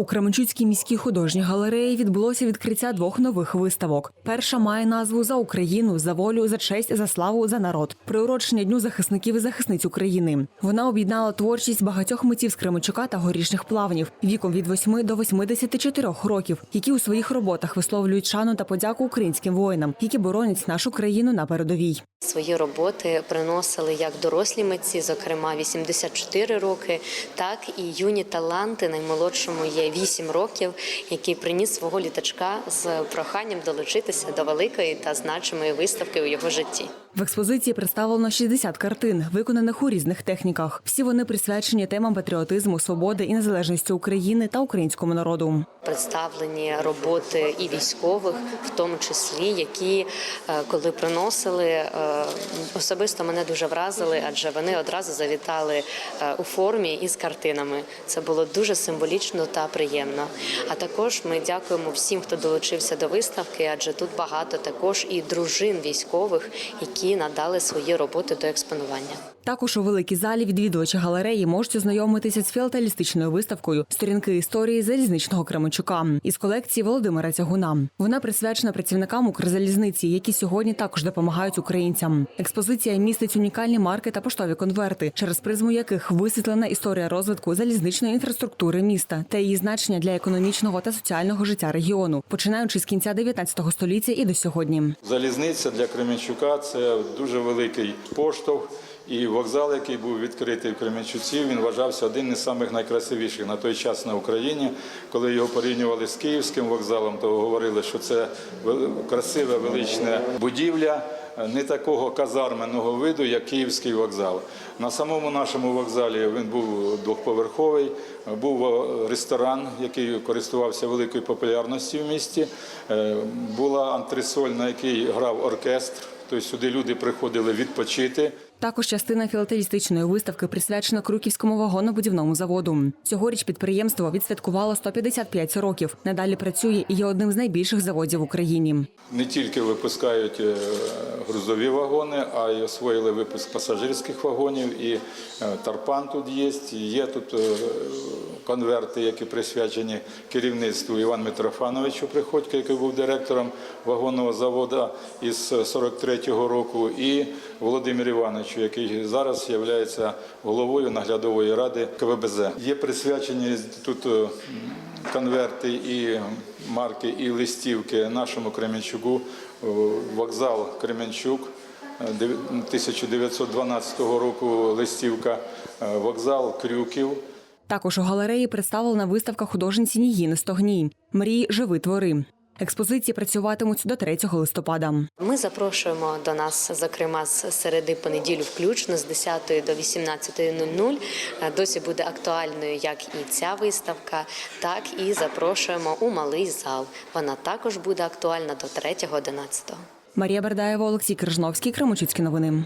У Кременчуцькій міській художній галереї відбулося відкриття двох нових виставок. Перша має назву за Україну, за волю, за честь, за славу, за народ. Приурочення дню захисників і захисниць України. Вона об'єднала творчість багатьох митців з Кременчука та горішніх плавнів віком від 8 до 84 років, які у своїх роботах висловлюють шану та подяку українським воїнам, які боронять нашу країну на передовій. Свої роботи приносили як дорослі митці, зокрема 84 роки, так і юні таланти. Наймолодшому є 8 років, який приніс свого літачка з проханням долучитися до великої та значимої виставки у його житті. В експозиції представлено 60 картин, виконаних у різних техніках. Всі вони присвячені темам патріотизму, свободи і незалежності України та українському народу. Представлені роботи і військових, в тому числі, які е, коли приносили, е, особисто мене дуже вразили, адже вони одразу завітали е, у формі із картинами. Це було дуже символічно та приємно. А також ми дякуємо всім, хто долучився до виставки, адже тут багато також і дружин військових, які надали свої роботи до експонування. Також у великій залі відвідувачі галереї можуть ознайомитися з філателістичною виставкою Сторінки історії залізничного Кременчука із колекції Володимира Цягуна. Вона присвячена працівникам Укрзалізниці, які сьогодні також допомагають українцям. Експозиція містить унікальні марки та поштові конверти, через призму яких висвітлена історія розвитку залізничної інфраструктури міста та її значення для економічного та соціального життя регіону, починаючи з кінця 19 століття і до сьогодні. Залізниця для Кременчука це дуже великий поштовх. І вокзал, який був відкритий в Кременчуці, він вважався один із самих найкрасивіших на той час на Україні. Коли його порівнювали з київським вокзалом, то говорили, що це красива велична будівля, не такого казарменного виду, як київський вокзал. На самому нашому вокзалі він був двохповерховий, був е, ресторан, який користувався великою популярністю в місті. Е, Була антресоль, на якій грав оркестр. Тобто сюди люди приходили відпочити. Також частина філателістичної виставки присвячена Круківському вагонобудівному заводу. Цьогоріч підприємство відсвяткувало 155 років. Надалі працює і є одним з найбільших заводів в Україні. Не тільки випускають е, грузові вагони, а й освоїли випуск пасажирських вагонів. І е, тарпан тут є. Є тут е, конверти, які присвячені керівництву Івану Митрофановичу Приходько, який був директором вагонного заводу із 43-го року, і Володимир Івановичу, який зараз є головою наглядової ради КВБЗ. Є присвячені тут е, конверти і марки, і листівки нашому Кременчуку. Е, Вокзал Кременчук. е, 1912 року листівка, е, вокзал Крюків, Також у галереї представлена виставка художниці Нігіни Стогній Мрій живи твори. Експозиції працюватимуть до 3 листопада. Ми запрошуємо до нас, зокрема, з середи понеділю, включно з 10 до 18.00. Е, Досі буде актуальною як і ця виставка, так і запрошуємо у малий зал. Вона також буде актуальна до 3.11. Марія Бердаєва, Олексій Крижновський, Кременчуцькі новини.